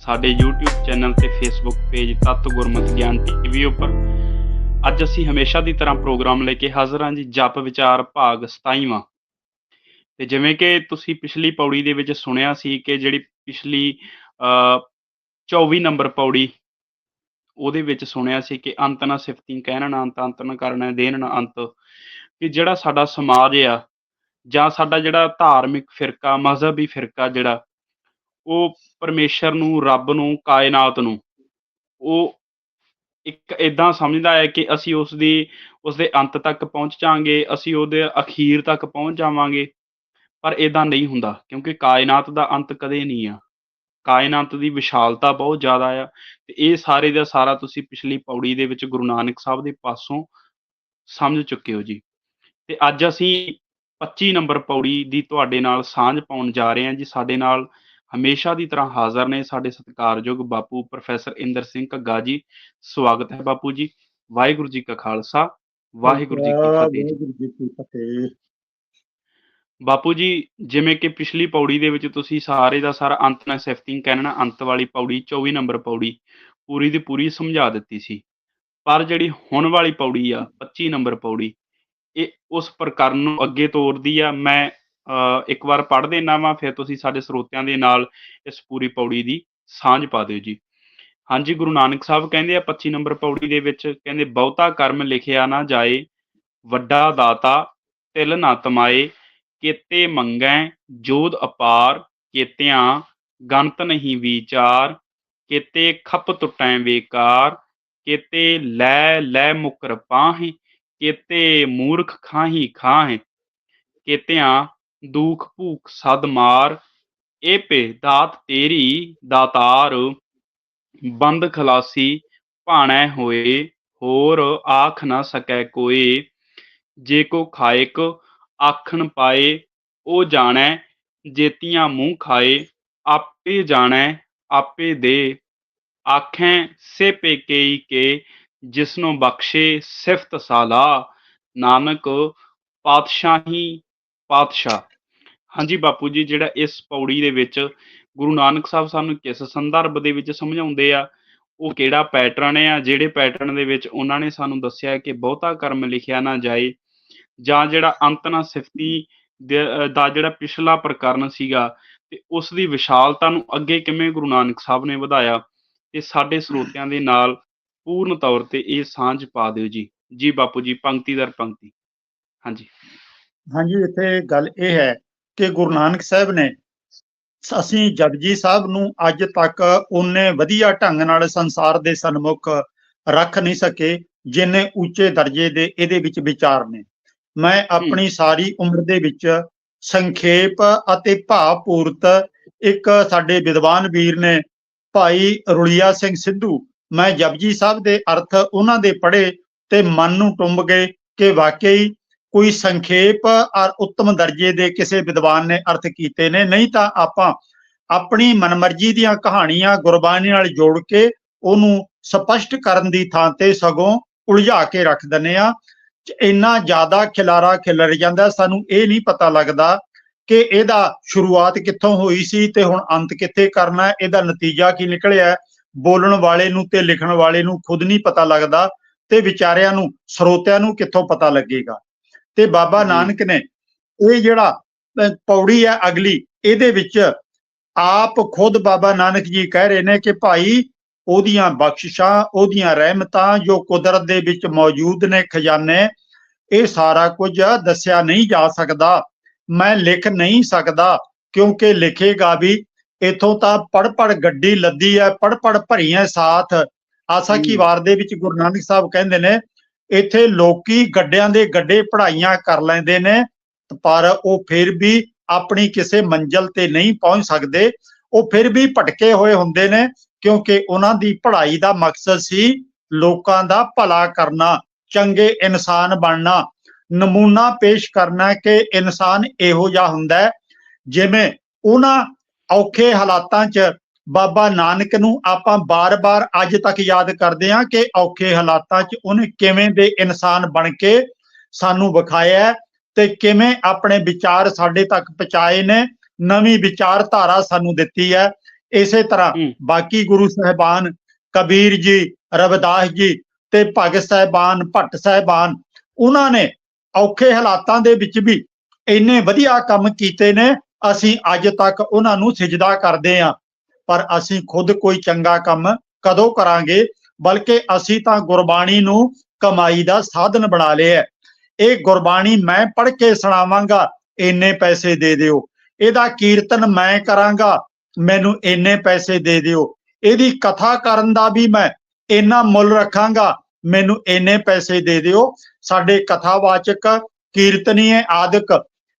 ਸਾਡੇ YouTube channel ਤੇ Facebook page Tat Gurmat ਗਿਆਨ ਟੀਵੀ ਉੱਪਰ। ਅੱਜ ਅਸੀਂ ਹਮੇਸ਼ਾ ਦੀ ਤਰ੍ਹਾਂ ਪ੍ਰੋਗਰਾਮ ਲੈ ਕੇ ਹਾਜ਼ਰ ਹਾਂ ਜੀ, ਜਪ ਵਿਚਾਰ ਭਾਗ 27ਵਾਂ ਤੇ ਜਿਵੇਂ ਕਿ ਤੁਸੀਂ ਪਿਛਲੀ ਪੌੜੀ ਦੇ ਵਿੱਚ ਸੁਣਿਆ ਸੀ ਕਿ ਜਿਹੜੀ ਪਿਛਲੀ, ਅ 24 ਨੰਬਰ ਪੌੜੀ, ਉਹਦੇ ਵਿੱਚ ਸੁਣਿਆ ਸੀ ਕਿ ਅੰਤ ਨਾ ਸਿਫਤੀ ਕਹਿਣਾ ਨਾ ਅੰਤ ਅੰਤ ਨਾ ਕਰਨਾ, ਦੇਣ ਨਾ ਅੰਤ। ਕਿ ਜਿਹੜਾ ਸਾਡਾ ਸਮਾਜ ਆ ਜਾਂ ਸਾਡਾ ਜਿਹੜਾ ਧਾਰਮਿਕ ਫਿਰਕਾ, ਮਜ਼ਹਬੀ ਫਿਰਕਾ ਜਿਹੜਾ ਉਹ ਪਰਮੇਸ਼ਰ ਨੂੰ, ਰੱਬ ਨੂੰ, ਕਾਇਨਾਤ ਨੂੰ। ਉਹ ਇੱਕ ਇਦਾਂ ਸਮਝਦਾ ਹੈ ਕਿ ਅਸੀਂ ਉਸ ਦੀ ਉਸ ਦੇ ਅੰਤ ਤੱਕ ਪਹੁੰਚ ਜਾਾਂਗੇ ਅਸੀਂ ਉਹਦੇ ਅਖੀਰ ਤੱਕ ਪਹੁੰਚ ਜਾਵਾਂਗੇ। ਪਰ ਇਦਾਂ ਨਹੀਂ ਹੁੰਦਾ, ਕਿਉਂਕਿ ਕਾਇਨਾਤ ਦਾ ਅੰਤ ਕਦੇ ਨਹੀਂ ਆ। ਕਾਇਨਾਤ ਦੀ ਵਿਸ਼ਾਲਤਾ ਬਹੁਤ ਜ਼ਿਆਦਾ ਆ ਤੇ ਇਹ ਸਾਰੇ ਦਾ ਸਾਰਾ ਤੁਸੀਂ ਪਿਛਲੀ ਪੌੜੀ ਦੇ ਵਿੱਚ ਗੁਰੂ ਨਾਨਕ ਸਾਹਿਬ ਦੇ ਪਾਸੋਂ ਸਮਝ ਚੁੱਕੇ ਹੋ ਜੀ। ਤੇ ਅੱਜ ਅਸੀਂ 25 ਨੰਬਰ ਪੌੜੀ ਦੀ ਤੁਹਾਡੇ ਨਾਲ ਸਾਂਝ ਪਾਉਣ ਜਾ ਰਹੇ ਹਾਂ ਜੀ, ਸਾਡੇ ਨਾਲ ਹਮੇਸ਼ਾ ਦੀ ਤਰ੍ਹਾਂ ਹਾਜ਼ਰ ਨੇ ਸਾਡੇ ਸਤਿਕਾਰਯੋਗ ਬਾਪੂ ਪ੍ਰੋਫੈਸਰ ਇੰਦਰ ਸਿੰਘ ਘੱਗਾ ਜੀ। ਸਵਾਗਤ ਹੈ ਬਾਪੂ ਜੀ। ਵਾਹਿਗੁਰੂ ਜੀ ਕਾ ਖਾਲਸਾ ਵਾਹਿਗੁਰੂ ਜੀ ਕੀ ਫਤਿਹ ਬਾਪੂ ਜੀ ਜਿਵੇਂ ਕਿ ਪਿਛਲੀ ਪੌੜੀ ਦੇ ਵਿੱਚ ਤੁਸੀਂ ਸਾਰੇ ਦਾ ਸਾਰਾ ਅੰਤ ਨਾਲ ਸਿਫਤਿੰਗ ਕਹਿਣਾ ਅੰਤ ਵਾਲੀ ਪੌੜੀ 24 ਨੰਬਰ ਪੌੜੀ ਪੂਰੀ ਦੀ ਪੂਰੀ ਸਮਝਾ ਦਿੱਤੀ ਸੀ। ਪਰ ਜਿਹੜੀ ਹੁਣ ਵਾਲੀ ਪੌੜੀ ਆ 25 ਨੰਬਰ ਪੌੜੀ ਇਹ ਉਸ ਪ੍ਰਕਰਨ ਨੂੰ ਅੱਗੇ ਤੋਰਦੀ ਆ। ਮੈਂ ਇੱਕ ਵਾਰ ਪੜ੍ਹ ਦੇਣਾ ਵਾ, ਫਿਰ ਤੁਸੀਂ ਸਾਡੇ ਸਰੋਤਿਆਂ ਦੇ ਨਾਲ ਇਸ ਪੂਰੀ ਪੌੜੀ ਦੀ ਸਾਂਝ ਪਾ ਦਿਓ ਜੀ। ਹਾਂਜੀ, ਗੁਰੂ ਨਾਨਕ ਸਾਹਿਬ ਕਹਿੰਦੇ ਆ 25 ਨੰਬਰ ਪੌੜੀ ਦੇ ਵਿੱਚ ਕਹਿੰਦੇ, ਬਹੁਤਾ ਕਰਮ ਲਿਖਿਆ ਨਾ ਜਾਏ, ਵੱਡਾ ਦਾਤਾ ਤਿਲ ਨਾ ਤਮਾਏ, ਕੇਤੇ ਮੰਗੈ, ਜੋਧ ਅਪਾਰ, ਕੇਤਿਆਂ ਗੰਤ ਨਹੀਂ ਵਿਚਾਰ, ਕੇਤੇ ਖੱਪ ਟੁੱਟੈ ਵੇਕਾਰ, ਕੇਤੇ ਲੈ ਲੈ ਮੁਕਰ ਪਾਹੇ, ਕੇਤੇ ਮੂਰਖ ਖਾਹੀ ਖਾਹੇ, ਕੇਤਿਆਂ ਦੂਖ, ਭੂਖ, ਸਦ, ਮਾਰ ਏ ਪੇ ਦਾਤ, ਤੇਰੀ, ਦਾਤਾਰ, ਬੰਦ, ਖਲਾਸੀ, ਭਾਣੈ ਹੋਏ, ਹੋਰ ਆਖ ਨਾ ਸਕੈ ਕੋਏ ਜੇ ਕੋ ਖਾਇਕ, ਆਖਣ ਪਾਏ, ਉਹ ਜਾਣੈ, ਜੇਤੀਆਂ ਮੂੰਹ ਖਾਏ, ਆਪੇ ਜਾਣੈ, ਆਪੇ ਦੇ। ਆਖੈ, ਸੇ ਪੇਕੇਈ ਕੇ, ਜਿਸਨੂੰ ਬਖਸ਼ੇ ਸਿਫਤ ਸਾਲਾ। ਨਾਨਕ, ਪਾਤਸ਼ਾਹੀ, ਪਾਤਸ਼ਾਹ। ਹਾਂਜੀ ਬਾਪੂ ਜੀ, ਜਿਹੜਾ ਇਸ ਪੌੜੀ ਦੇ ਵਿੱਚ ਗੁਰੂ ਨਾਨਕ ਸਾਹਿਬ ਸਾਨੂੰ ਕਿਸ ਸੰਦਰਭ ਦੇ ਵਿੱਚ ਸਮਝਾਉਂਦੇ ਆ, ਉਹ ਕਿਹੜਾ ਪੈਟਰਨ ਆ, ਜਿਹੜੇ ਪੈਟਰਨ ਦੇ ਵਿੱਚ ਉਹਨਾਂ ਨੇ ਸਾਨੂੰ ਦੱਸਿਆ ਕਿ ਬਹੁਤਾ ਕਰਮ ਲਿਖਿਆ ਨਾ ਜਾਏ, ਜਾਂ ਜਿਹੜਾ ਅੰਤ ਨਾ ਸਿਫਤੀ ਦਾ ਜਿਹੜਾ ਪਿਛਲਾ ਪ੍ਰਕਰਨ ਸੀਗਾ, ਤੇ ਉਸ ਦੀ ਵਿਸ਼ਾਲਤਾ ਨੂੰ ਅੱਗੇ ਕਿਵੇਂ ਗੁਰੂ ਨਾਨਕ ਸਾਹਿਬ ਨੇ ਵਧਾਇਆ, ਤੇ ਸਾਡੇ ਸਰੋਤਿਆਂ ਦੇ ਨਾਲ ਪੂਰਨ ਤੌਰ ਤੇ ਇਹ ਸਾਂਝ ਪਾ ਦਿਓ ਜੀ। ਜੀ ਬਾਪੂ ਜੀ, ਪੰਕਤੀ ਦਰ ਪੰਕਤੀ। ਹਾਂਜੀ। ਹਾਂਜੀ, ਇੱਥੇ ਗੱਲ ਇਹ ਹੈ ਕਿ ਗੁਰੂ ਨਾਨਕ ਸਾਹਿਬ ਨੇ ਅਸੀਂ ਜਪਜੀ ਸਾਹਿਬ ਨੂੰ ਅੱਜ ਤੱਕ ਉਹਨੇ ਵਧੀਆ ਢੰਗ ਨਾਲ ਸੰਸਾਰ ਦੇ ਸਨਮੁਖ ਰੱਖ ਨਹੀਂ ਸਕੇ ਜਿੰਨੇ ਉੱਚੇ ਦਰਜੇ ਦੇ ਇਹਦੇ ਵਿੱਚ ਵਿਚਾਰ ਨੇ। ਮੈਂ ਆਪਣੀ ਸਾਰੀ ਉਮਰ ਦੇ ਵਿੱਚ ਸੰਖੇਪ ਅਤੇ ਭਾਵਪੂਰਤ ਇੱਕ ਸਾਡੇ ਵਿਦਵਾਨ ਵੀਰ ਨੇ ਭਾਈ ਰੁਲੀਆ ਸਿੰਘ ਸਿੱਧੂ ਮੈਂ ਜਪਜੀ ਸਾਹਿਬ ਦੇ ਅਰਥ ਉਹਨਾਂ ਦੇ ਪੜ੍ਹੇ ਤੇ ਮਨ ਨੂੰ ਟੁੰਬ ਗਏ ਕਿ ਵਾਕਈ ਕੋਈ ਸੰਖੇਪ ਔਰ ਉੱਤਮ ਦਰਜੇ ਦੇ ਕਿਸੇ ਵਿਦਵਾਨ ਨੇ ਅਰਥ ਕੀਤੇ ਨੇ, ਨਹੀਂ ਤਾਂ ਆਪਾਂ ਆਪਣੀ ਮਨਮਰਜ਼ੀ ਦੀਆਂ ਕਹਾਣੀਆਂ ਗੁਰਬਾਣੀ ਨਾਲ ਜੋੜ ਕੇ ਉਹਨੂੰ ਸਪਸ਼ਟ ਕਰਨ ਦੀ ਥਾਂ ਤੇ ਸਗੋਂ ਉਲਝਾ ਕੇ ਰੱਖ ਦਿੰਨੇ ਆ ਇੰਨਾ ਜ਼ਿਆਦਾ ਖਿਲਾਰਾ ਖਿਲਰ ਜਾਂਦਾ, ਸਾਨੂੰ ਇਹ ਨਹੀਂ ਪਤਾ ਲੱਗਦਾ ਕਿ ਇਹਦਾ ਸ਼ੁਰੂਆਤ ਕਿੱਥੋਂ ਹੋਈ ਸੀ ਤੇ ਹੁਣ ਅੰਤ ਕਿੱਥੇ ਕਰਨਾ ਹੈ ਇਹਦਾ ਨਤੀਜਾ ਕੀ ਨਿਕਲਿਆ? ਬੋਲਣ ਵਾਲੇ ਨੂੰ ਤੇ ਲਿਖਣ ਵਾਲੇ ਨੂੰ ਖੁਦ ਨਹੀਂ ਪਤਾ ਲੱਗਦਾ ਤੇ ਵਿਚਾਰਿਆਂ ਨੂੰ, ਸਰੋਤਿਆਂ ਨੂੰ ਕਿੱਥੋਂ ਪਤਾ ਲੱਗੇਗਾ? ਤੇ ਬਾਬਾ। ਨਾਨਕ ਨੇ ਇਹ ਜਿਹੜਾ ਪੌੜੀ ਹੈ ਅਗਲੀ ਇਹਦੇ ਵਿੱਚ ਆਪ ਖੁਦ ਬਾਬਾ ਨਾਨਕ ਜੀ ਕਹਿ ਰਹੇ ਨੇ ਕਿ ਭਾਈ ਉਹਦੀਆਂ ਬਖਸ਼ਿਸ਼ਾਂ ਉਹਦੀਆਂ ਰਹਿਮਤਾਂ ਜੋ ਕੁਦਰਤ ਦੇ ਵਿੱਚ ਮੌਜੂਦ ਨੇ ਖਜ਼ਾਨੇ ਇਹ ਸਾਰਾ ਕੁਝ ਦੱਸਿਆ ਨਹੀਂ ਜਾ ਸਕਦਾ ਮੈਂ ਲਿਖ ਨਹੀਂ ਸਕਦਾ ਕਿਉਂਕਿ ਲਿਖੇਗਾ ਵੀ ਇਥੋਂ ਤਾਂ ਪੜ ਪੜ ਗੱਡੀ ਲੱਦੀ ਹੈ ਪੜ ਪੜ ਭਰੀਆਂ ਸਾਥ ਆਸਾ ਕੀ। ਵਾਰ ਦੇ ਵਿੱਚ ਗੁਰੂ ਨਾਨਕ ਸਾਹਿਬ ਕਹਿੰਦੇ ਨੇ ਇੱਥੇ ਲੋਕੀ ਗੱਡਿਆਂ ਦੇ ਗੱਡੇ ਪੜਾਈਆਂ ਕਰ ਲੈਂਦੇ ਨੇ, ਪਰ ਉਹ ਫਿਰ ਵੀ ਆਪਣੀ ਕਿਸੇ ਮੰਜ਼ਲ ਤੇ ਨਹੀਂ ਪਹੁੰਚ ਸਕਦੇ। ਉਹ ਫਿਰ ਵੀ ਭਟਕੇ ਹੋਏ ਹੁੰਦੇ ਨੇ, ਕਿਉਂਕਿ ਉਹਨਾਂ ਦੀ ਪੜ੍ਹਾਈ ਦਾ ਮਕਸਦ ਸੀ ਲੋਕਾਂ ਦਾ ਭਲਾ ਕਰਨਾ, ਚੰਗੇ ਇਨਸਾਨ ਬਣਨਾ। ਨਮੂਨਾ ਪੇਸ਼ ਕਰਨਾ ਕਿ ਇਨਸਾਨ ਇਹੋ ਜਿਹਾ ਹੁੰਦਾ ਜਿਵੇਂ ਉਹਨਾਂ ਔਖੇ ਹਾਲਾਤਾਂ 'ਚ ਬਾਬਾ ਨਾਨਕ ਨੂੰ ਆਪਾਂ ਬਾਰ-ਬਾਰ ਅੱਜ ਤੱਕ ਯਾਦ ਕਰਦੇ ਹਾਂ ਕਿ ਔਖੇ ਹਾਲਾਤਾਂ 'ਚ ਉਹਨੇ ਕਿਵੇਂ ਦੇ ਇਨਸਾਨ ਬਣ ਕੇ ਸਾਨੂੰ ਵਿਖਾਇਆ ਤੇ ਕਿਵੇਂ ਆਪਣੇ ਵਿਚਾਰ ਸਾਡੇ ਤੱਕ ਪਹੁੰਚਾਏ ਨੇ ਨਵੀਂ ਵਿਚਾਰਧਾਰਾ ਸਾਨੂੰ ਦਿੱਤੀ ਹੈ ਇਸੇ ਤਰ੍ਹਾਂ। ਬਾਕੀ ਗੁਰੂ ਸਾਹਿਬਾਨ ਕਬੀਰ ਜੀ ਰਵਿਦਾਸ ਜੀ ਤੇ ਭਗਤ ਸਾਹਿਬਾਨ ਭੱਟ ਸਾਹਿਬਾਨ ਉਹਨਾਂ ਨੇ ਔਖੇ ਹਾਲਾਤਾਂ ਦੇ ਵਿੱਚ ਵੀ ਇੰਨੇ ਵਧੀਆ ਕੰਮ ਕੀਤੇ ਨੇ ਅਸੀਂ ਅੱਜ ਤੱਕ ਉਹਨਾਂ ਨੂੰ ਸਜਦਾ ਕਰਦੇ ਹਾਂ ਪਰ ਅਸੀਂ ਖੁਦ ਕੋਈ ਚੰਗਾ ਕੰਮ ਕਦੋਂ ਕਰਾਂਗੇ, ਬਲਕਿ ਅਸੀਂ ਤਾਂ ਗੁਰਬਾਣੀ ਨੂੰ ਕਮਾਈ ਦਾ ਸਾਧਨ ਬਣਾ ਲਿਆ ਇਹ ਗੁਰਬਾਣੀ ਮੈਂ ਪੜ੍ਹ ਕੇ ਸੁਣਾਵਾਂਗਾ, ਇੰਨੇ ਪੈਸੇ ਦੇ ਦਿਓ। ਇਹਦਾ ਕੀਰਤਨ ਮੈਂ ਕਰਾਂਗਾ, ਮੈਨੂੰ ਇੰਨੇ ਪੈਸੇ ਦੇ ਦਿਓ। ਇਹਦੀ ਕਥਾ ਕਰਨ ਦਾ ਵੀ ਮੈਂ ਇੰਨਾ ਮੁੱਲ ਰੱਖਾਂਗਾ, ਮੈਨੂੰ ਇੰਨੇ ਪੈਸੇ ਦੇ ਦਿਓ। ਸਾਡੇ ਕਥਾਵਾਚਕ, ਕੀਰਤਨੀਏ ਆਦਿਕ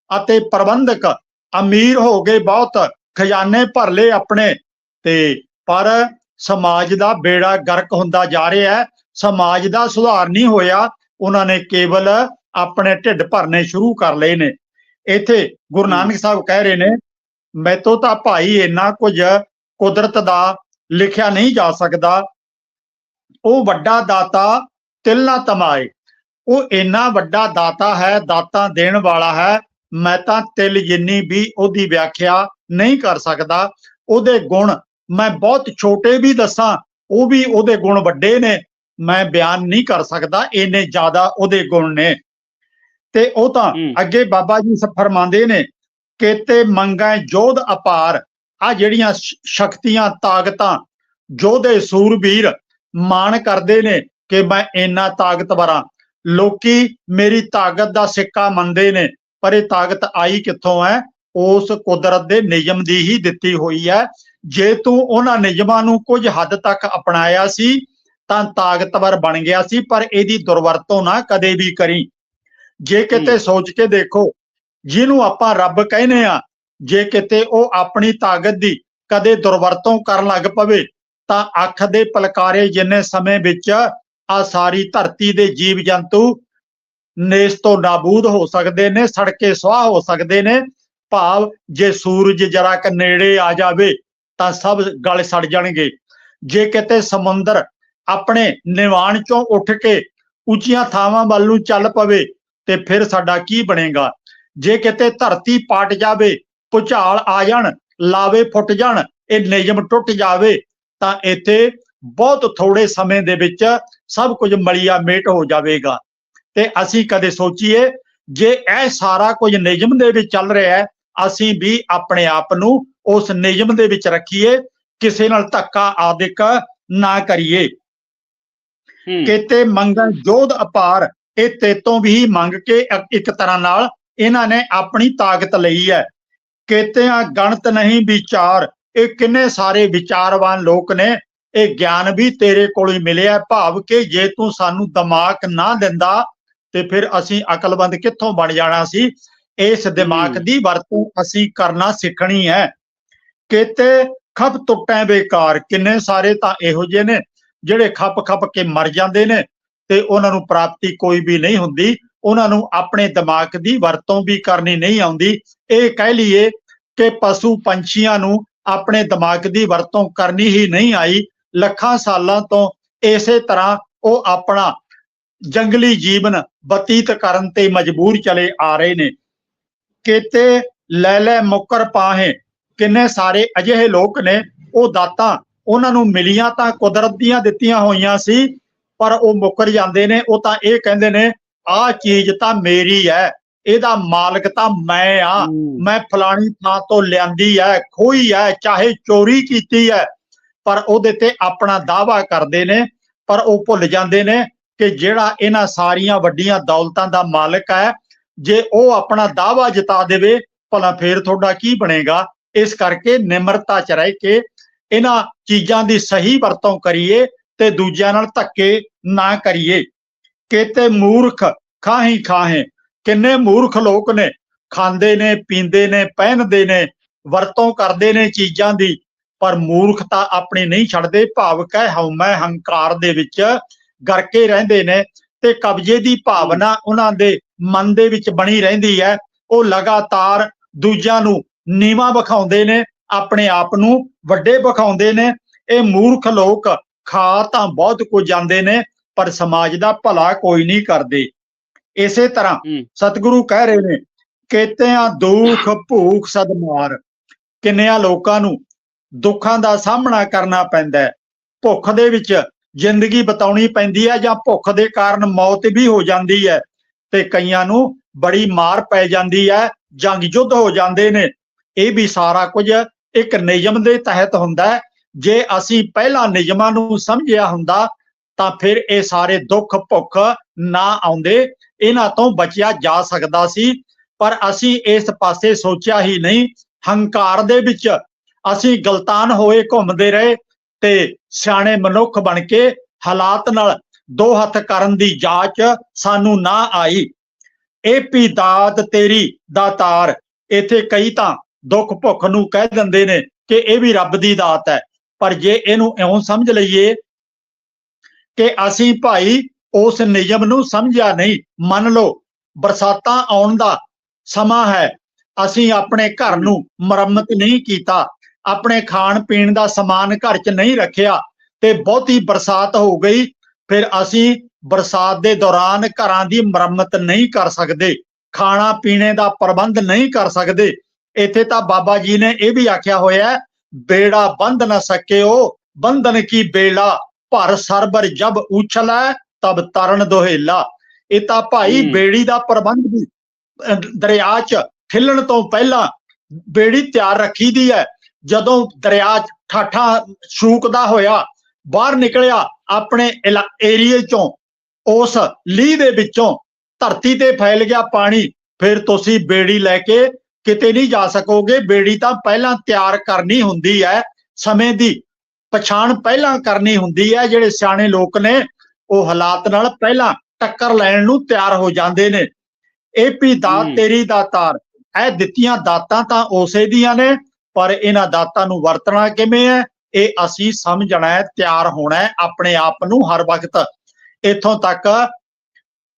ਅਤੇ ਪ੍ਰਬੰਧਕ ਅਮੀਰ ਹੋ ਗਏ ਬਹੁਤ। ਖਜ਼ਾਨੇ ਭਰ ਲਏ ਆਪਣੇ ਤੇ ਪਰ ਸਮਾਜ ਦਾ ਬੇੜਾ ਗਰਕ ਹੁੰਦਾ ਜਾ ਰਿਹਾ ਹੈ। ਸਮਾਜ ਦਾ ਸੁਧਾਰ ਨਹੀਂ ਹੋਇਆ। ਉਹਨਾਂ ਨੇ ਕੇਵਲ ਆਪਣੇ ਢਿੱਡ ਭਰਨੇ ਸ਼ੁਰੂ ਕਰ ਲਏ ਨੇ। ਇੱਥੇ ਗੁਰੂ ਨਾਨਕ ਸਾਹਿਬ ਕਹਿ ਰਹੇ ਨੇ ਮੈਤੋਂ ਤਾਂ ਭਾਈ ਇੰਨਾ ਕੁਝ ਕੁਦਰਤ ਦਾ ਲਿਖਿਆ ਨਹੀਂ ਜਾ ਸਕਦਾ। ਉਹ ਵੱਡਾ ਦਾਤਾ ਤਿਲ ਨਾ ਤਮਾਏ। ਉਹ ਇੰਨਾ ਵੱਡਾ ਦਾਤਾ ਹੈ ਦਾਤਾ ਦੇਣ ਵਾਲਾ ਹੈ। ਮੈਂ ਤਾਂ ਤਿਲ ਜਿੰਨੀ ਵੀ ਉਹਦੀ ਵਿਆਖਿਆ ਨਹੀਂ ਕਰ ਸਕਦਾ। ਉਹਦੇ ਗੁਣ ਮੈਂ ਬਹੁਤ ਛੋਟੇ ਵੀ ਦੱਸਾਂ ਉਹ ਵੀ ਉਹਦੇ ਗੁਣ ਵੱਡੇ ਨੇ। ਮੈਂ ਬਿਆਨ ਨਹੀਂ ਕਰ ਸਕਦਾ ਇੰਨੇ ਜ਼ਿਆਦਾ ਉਹਦੇ ਗੁਣ ਨੇ। ਤੇ ਉਹ ਤਾਂ। ਅੱਗੇ ਬਾਬਾ ਜੀ ਫਰਮਾਉਂਦੇ ਨੇ ਕੇਤੇ ਮੰਗਾਂ ਜੋਧ ਅਪਾਰ। ਆ ਜਿਹੜੀਆਂ ਸ਼ਕਤੀਆਂ ਤਾਕਤਾਂ ਜੋਧੇ ਸੂਰਬੀਰ ਮਾਣ ਕਰਦੇ ਨੇ ਕਿ ਮੈਂ ਇੰਨਾ ਤਾਕਤਵਰ ਲੋਕੀ ਮੇਰੀ ਤਾਕਤ ਦਾ ਸਿੱਕਾ ਮੰਨਦੇ ਨੇ ਪਰ ਇਹ ਤਾਕਤ ਆਈ ਕਿੱਥੋਂ ਹੈ? ਉਸ ਕੁਦਰਤ ਦੇ ਨਿਯਮ ਦੀ ਹੀ ਦਿੱਤੀ ਹੋਈ ਹੈ। ਜੇ ਤੂੰ ਉਹਨਾਂ ਨਿਯਮਾਂ ਨੂੰ ਕੁਝ ਹੱਦ ਤੱਕ ਅਪਣਾਇਆ ਸੀ ਤਾਂ ਤਾਕਤਵਰ ਬਣ ਗਿਆ ਸੀ ਪਰ ਇਹਦੀ ਦੁਰਵਰਤੋਂ ਨਾ ਕਦੇ ਵੀ ਕਰੀ ਜੇ ਕਿਤੇ। ਸੋਚ ਕੇ ਦੇਖੋ ਜਿਹਨੂੰ ਆਪਾਂ ਰੱਬ ਕਹਿੰਦੇ ਆ ਜੇ ਕਿਤੇ ਉਹ ਆਪਣੀ ਤਾਕਤ ਦੀ ਕਦੇ ਦੁਰਵਰਤੋਂ ਕਰਨ ਲੱਗ ਪਵੇ ਤਾਂ ਅੱਖ ਦੇ ਪਲਕਾਰੇ ਜਿੰਨੇ ਸਮੇਂ ਵਿੱਚ ਆ ਸਾਰੀ ਧਰਤੀ ਦੇ ਜੀਵ ਜੰਤੂ ਨੇਸ ਤੋਂ ਨਾਬੂਦ ਹੋ ਸਕਦੇ ਨੇ ਸੜਕੇ ਸੁਆਹ ਹੋ ਸਕਦੇ ਨੇ ਭਾਵ ਜੇ ਸੂਰਜ ਜਰਾ ਕ ਨੇੜੇ ਆ ਜਾਵੇ ਤਾਂ ਸਭ ਗਲ ਸੜ ਜਾਣਗੇ। ਜੇ ਕਿਤੇ ਸਮੁੰਦਰ ਆਪਣੇ ਨਿਵਾਨ ਚੋਂ ਉੱਠ ਕੇ ਉੱਚੀਆਂ ਥਾਵਾਂ ਵੱਲ ਨੂੰ ਚੱਲ ਪਵੇ, ਤੇ ਫਿਰ ਸਾਡਾ ਕੀ ਬਣੇਗਾ? ਜੇ ਕਿਤੇ ਧਰਤੀ ਪਾਟ ਜਾਵੇ, ਭੁਚਾਲ ਆ ਜਾਣ, ਲਾਵੇ ਫੁੱਟ ਜਾਣ, ਇਹ ਨਿਯਮ ਟੁੱਟ ਜਾਵੇ, ਤਾਂ ਇੱਥੇ ਬਹੁਤ ਥੋੜੇ ਸਮੇਂ ਦੇ ਵਿੱਚ ਸਭ ਕੁਝ ਮਲੀਆ ਮੇਟ ਹੋ ਜਾਵੇਗਾ। ਤੇ ਅਸੀਂ ਕਦੇ ਸੋਚੀਏ, ਜੇ ਇਹ ਸਾਰਾ ਕੁਝ ਨਿਯਮ ਦੇ ਵਿੱਚ ਚੱਲ ਰਿਹਾ ਹੈ, ਅਸੀਂ ਵੀ ਆਪਣੇ ਆਪ ਨੂੰ ਉਸ ਨਿਯਮ ਦੇ ਵਿੱਚ ਰੱਖੀਏ ਕਿਸੇ ਨਾਲ ਧੱਕਾ ਆਦਿਕ ਨਾ ਕਰੀਏ। ਕਿਤੇ ਮੰਗਣ ਜੋਧ ਅਪਾਰ ਇਹ ਤੇਤੋਂ ਵੀ ਮੰਗ ਕੇ ਇੱਕ ਤਰ੍ਹਾਂ ਨਾਲ ਇਹਨਾਂ ਨੇ ਆਪਣੀ ਤਾਕਤ ਲਈ ਹੈ। ਕਿਤਿਆਂ ਗਣਤ ਨਹੀਂ ਵਿਚਾਰ ਇਹ ਕਿੰਨੇ ਸਾਰੇ ਵਿਚਾਰਵਾਨ ਲੋਕ ਨੇ। ਇਹ ਗਿਆਨ ਵੀ ਤੇਰੇ ਕੋਲੋਂ ਹੀ ਮਿਲਿਆ ਭਾਵ ਕਿ ਜੇ ਤੂੰ ਸਾਨੂੰ ਦਿਮਾਗ ਨਾ ਦਿੰਦਾ ਤੇ ਫਿਰ ਅਸੀਂ ਅਕਲਮੰਦ ਕਿੱਥੋਂ ਬਣ ਜਾਣਾ ਸੀ? ਇਸ ਦਿਮਾਗ। ਦੀ ਵਰਤੋਂ ਅਸੀਂ ਕਰਨਾ ਸਿੱਖਣੀ ਹੈ। ਕਿਤੇ ਖਪ ਟੁੱਟੇ ਬੇਕਾਰ, ਕਿੰਨੇ ਸਾਰੇ ਤਾਂ ਇਹੋ ਜਿਹੇ ਨੇ ਜਿਹੜੇ ਖੱਪ ਖੱਪ ਕੇ ਮਰ ਜਾਂਦੇ ਨੇ ਤੇ ਉਹਨਾਂ ਨੂੰ ਪ੍ਰਾਪਤੀ ਕੋਈ ਵੀ ਨਹੀਂ ਹੁੰਦੀ, ਉਹਨਾਂ ਨੂੰ ਆਪਣੇ ਦਿਮਾਗ ਦੀ ਵਰਤੋਂ ਵੀ ਕਰਨੀ ਨਹੀਂ ਆਉਂਦੀ। ਇਹ ਕਹਿ ਲਈਏ ਕਿ ਪਸ਼ੂ ਪੰਛੀਆਂ ਨੂੰ ਆਪਣੇ ਦਿਮਾਗ ਦੀ ਵਰਤੋਂ ਕਰਨੀ ਹੀ ਨਹੀਂ ਆਈ। ਲੱਖਾਂ ਸਾਲਾਂ ਤੋਂ ਇਸੇ ਤਰ੍ਹਾਂ ਉਹ ਆਪਣਾ ਜੰਗਲੀ ਜੀਵਨ ਬਤੀਤ ਕਰਨ ਤੇ ਮਜਬੂਰ ਚਲੇ ਆ ਰਹੇ ਨੇ। ਕਿਤੇ ਲੈ ਲੈ ਮੁੱਕਰ ਪਾਹੇ ਕਿੰਨੇ ਸਾਰੇ ਅਜਿਹੇ ਲੋਕ ਨੇ ਉਹ ਦਾਤਾਂ ਉਹਨਾਂ ਨੂੰ ਮਿਲੀਆਂ ਤਾਂ ਕੁਦਰਤ ਦੀਆਂ ਦਿੱਤੀਆਂ ਹੋਈਆਂ ਸੀ ਪਰ ਉਹ ਮੁੱਕਰ ਜਾਂਦੇ ਨੇ ਉਹ ਤਾਂ ਇਹ ਕਹਿੰਦੇ ਨੇ ਆਹ ਚੀਜ਼ ਤਾਂ ਮੇਰੀ ਹੈ ਇਹਦਾ ਮਾਲਕ ਤਾਂ ਮੈਂ ਆ ਮੈਂ ਫਲਾਣੀ ਥਾਂ ਤੋਂ ਲਿਆਂਦੀ ਹੈ ਖੋਈ ਹੈ ਚਾਹੇ ਚੋਰੀ ਕੀਤੀ ਹੈ ਪਰ ਉਹਦੇ ਤੇ ਆਪਣਾ ਦਾਵਾ ਕਰਦੇ ਨੇ ਪਰ ਉਹ ਭੁੱਲ ਜਾਂਦੇ ਨੇ ਕਿ ਜਿਹੜਾ ਇਹਨਾਂ ਸਾਰੀਆਂ ਵੱਡੀਆਂ ਦੌਲਤਾਂ ਦਾ ਮਾਲਕ ਹੈ ਜੇ ਉਹ ਆਪਣਾ ਦਾਵਾ ਜਿਤਾ ਦੇਵੇ ਭਲਾ ਫੇਰ ਤੁਹਾਡਾ ਕੀ ਬਣੇਗਾ? ਇਸ ਕਰਕੇ ਨਿਮਰਤਾ ਚ ਰਹਿ ਕੇ ਇਹਨਾਂ ਚੀਜ਼ਾਂ ਦੀ ਸਹੀ ਵਰਤੋਂ ਕਰੀਏ ਤੇ ਦੂਜਿਆਂ ਨਾਲ ਧੱਕੇ ਨਾ ਕਰੀਏ। ਕਿਤੇ ਮੂਰਖ ਖਾਹੀ ਖਾਹੇ, ਕਿੰਨੇ ਮੂਰਖ ਲੋਕ ਨੇ, ਖਾਂਦੇ ਨੇ, ਪੀਂਦੇ ਨੇ, ਪਹਿਨਦੇ ਨੇ, ਵਰਤੋਂ ਕਰਦੇ ਨੇ ਚੀਜ਼ਾਂ ਦੀ, ਪਰ ਮੂਰਖਤਾ ਆਪਣੀ ਨਹੀਂ ਛੱਡਦੇ ਭਾਵਕ ਹੈ ਹਉਮੈ ਹੰਕਾਰ ਦੇ ਵਿੱਚ ਗਰਕੇ ਰਹਿੰਦੇ ਨੇ ਤੇ ਕਬਜ਼ੇ ਦੀ ਭਾਵਨਾ ਉਹਨਾਂ ਦੇ ਮਨ ਦੇ ਵਿੱਚ ਬਣੀ ਰਹਿੰਦੀ ਹੈ। ਉਹ ਲਗਾਤਾਰ ਦੂਜਿਆਂ ਨੂੰ ਨੀਵਾ ਵਿਖਾਉਂਦੇ ਨੇ ਆਪਣੇ ਆਪ ਨੂੰ ਵੱਡੇ ਵਿਖਾਉਂਦੇ ਨੇ। ਇਹ ਮੂਰਖ ਲੋਕ ਖਾ ਤਾਂ ਬਹੁਤ ਕੁਝ ਜਾਂਦੇ ਨੇ ਪਰ ਸਮਾਜ ਦਾ ਭਲਾ ਕੋਈ ਨਹੀਂ ਕਰਦੇ। ਇਸੇ ਤਰ੍ਹਾਂ। ਸਤਿਗੁਰੂ ਕਹਿ ਰਹੇ ਨੇ ਕਿਤਿਆਂ ਦੁੱਖ ਭੂਖ ਸਦਮਾਰ ਕਿੰਨਿਆਂ ਲੋਕਾਂ ਨੂੰ ਦੁੱਖਾਂ ਦਾ ਸਾਹਮਣਾ ਕਰਨਾ ਪੈਂਦਾ ਹੈ। ਭੁੱਖ ਦੇ ਵਿੱਚ ਜ਼ਿੰਦਗੀ ਬਿਤਾਉਣੀ ਪੈਂਦੀ ਹੈ ਜਾਂ ਭੁੱਖ ਦੇ ਕਾਰਨ ਮੌਤ ਵੀ ਹੋ ਜਾਂਦੀ ਹੈ ਤੇ ਕਈਆਂ ਨੂੰ ਬੜੀ ਮਾਰ ਪੈ ਜਾਂਦੀ ਹੈ ਜੰਗ ਯੁੱਧ ਹੋ ਜਾਂਦੇ ਨੇ। ਇਹ ਵੀ ਸਾਰਾ ਕੁਝ ਇੱਕ ਨਿਯਮ ਦੇ ਤਹਿਤ ਹੁੰਦਾ ਹੈ। ਜੇ ਅਸੀਂ ਪਹਿਲਾਂ ਨਿਯਮਾਂ ਨੂੰ ਸਮਝਿਆ ਹੁੰਦਾ, ਤਾਂ ਫਿਰ ਇਹ ਸਾਰੇ ਦੁੱਖ ਭੁੱਖ ਨਾ ਆਉਂਦੇ। ਇਹਨਾਂ ਤੋਂ ਬਚਿਆ ਜਾ ਸਕਦਾ ਸੀ, ਪਰ ਅਸੀਂ ਇਸ ਪਾਸੇ ਸੋਚਿਆ ਹੀ ਨਹੀਂ। ਹੰਕਾਰ ਦੇ ਵਿੱਚ ਅਸੀਂ ਗਲਤਾਨ ਹੋਏ, ਘੁੰਮਦੇ ਰਹੇ ਤੇ ਸਿਆਣੇ ਮਨੁੱਖ ਬਣ ਕੇ ਹਾਲਾਤ ਨਾਲ ਦੋ ਹੱਥ ਕਰਨ ਦੀ ਜਾਂਚ ਸਾਨੂੰ ਨਾ ਆਈ। ਇਹ ਵੀ ਦਾਤ ਤੇਰੀ ਦਾਤਾਰ, ਇੱਥੇ ਕਈ ਤਾਂ ਦੁੱਖ ਭੁੱਖ ਨੂੰ ਕਹਿ ਦਿੰਦੇ ਨੇ ਕਿ ਇਹ ਵੀ ਰੱਬ ਦੀ ਦਾਤ ਹੈ। ਪਰ ਜੇ ਇਹਨੂੰ ਇਉਂ ਸਮਝ ਲਈਏ ਕਿ ਅਸੀਂ ਭਾਈ ਉਸ ਨਿਯਮ ਨੂੰ ਸਮਝਿਆ ਨਹੀਂ, ਮੰਨ ਲਓ ਬਰਸਾਤਾਂ ਆਉਣ ਦਾ ਸਮਾਂ ਹੈ, ਅਸੀਂ ਆਪਣੇ ਘਰ ਨੂੰ ਮੁਰੰਮਤ ਨਹੀਂ ਕੀਤਾ, ਆਪਣੇ ਖਾਣ ਪੀਣ ਦਾ ਸਮਾਨ ਘਰ 'ਚ ਨਹੀਂ ਰੱਖਿਆ ਤੇ ਬਹੁਤੀ ਬਰਸਾਤ ਹੋ ਗਈ, ਫਿਰ ਅਸੀਂ ਬਰਸਾਤ ਦੇ ਦੌਰਾਨ ਘਰਾਂ ਦੀ ਮੁਰੰਮਤ ਨਹੀਂ ਕਰ ਸਕਦੇ, ਖਾਣਾ ਪੀਣੇ ਦਾ ਪ੍ਰਬੰਧ ਨਹੀਂ ਕਰ ਸਕਦੇ। ਇੱਥੇ ਤਾਂ ਬਾਬਾ ਜੀ ਨੇ ਇਹ ਵੀ ਆਖਿਆ ਹੋਇਆ ਬੇੜਾ ਬੰਧ ਨਾ ਸਕਿਓ ਬੰਧਨ ਕੀ ਬੇੜਾ? ਭਰ ਸਰਬਰ ਜਬ ਉਛਲੈ ਤਬ ਤਰਨ ਦੋਹੇਲਾ। ਇਹ ਤਾਂ ਭਾਈ। ਬੇੜੀ ਦਾ ਪ੍ਰਬੰਧ ਵੀ ਦਰਿਆ 'ਚ ਖਿਲਣ ਤੋਂ ਪਹਿਲਾਂ ਬੇੜੀ ਤਿਆਰ ਰੱਖੀ ਦੀ ਹੈ। ਜਦੋਂ ਦਰਿਆ 'ਚ ਠਾਠਾ ਸ਼ੂਕਦਾ ਹੋਇਆ ਬਾਹਰ ਨਿਕਲਿਆ ਆਪਣੇ ਏਰੀਏ ਚੋਂ ਉਸ ਲੀਹ ਦੇ ਵਿੱਚੋਂ ਧਰਤੀ ਤੇ ਫੈਲ ਗਿਆ ਪਾਣੀ ਫਿਰ ਤੁਸੀਂ ਬੇੜੀ ਲੈ ਕੇ ਕਿਤੇ ਨਹੀਂ ਜਾ ਸਕੋਗੇ। ਬੇੜੀ ਤਾਂ ਪਹਿਲਾਂ ਤਿਆਰ ਕਰਨੀ ਹੁੰਦੀ ਹੈ। ਸਮੇਂ ਦੀ ਪਛਾਣ ਪਹਿਲਾਂ ਕਰਨੀ ਹੁੰਦੀ ਹੈ। ਜਿਹੜੇ ਸਿਆਣੇ ਲੋਕ ਨੇ ਉਹ ਹਾਲਾਤ ਨਾਲ ਪਹਿਲਾਂ ਟੱਕਰ ਲੈਣ ਨੂੰ ਤਿਆਰ ਹੋ ਜਾਂਦੇ ਨੇ। ਇਹ ਵੀ ਦਾਤ ਹੂੰ। ਤੇਰੀ ਦਾਤਾਰ ਇਹ ਦਿੱਤੀਆਂ ਦਾਤਾਂ ਤਾਂ ਉਸੇ ਦੀਆਂ ਨੇ ਪਰ ਇਹਨਾਂ ਦਾਤਾਂ ਨੂੰ ਵਰਤਣਾ ਕਿਵੇਂ ਹੈ? ਇਹ ਅਸੀਂ ਸਮਝਣਾ ਹੈ ਤਿਆਰ ਹੋਣਾ ਹੈ ਆਪਣੇ ਆਪ ਨੂੰ ਹਰ ਵਕਤ। ਇੱਥੋਂ ਤੱਕ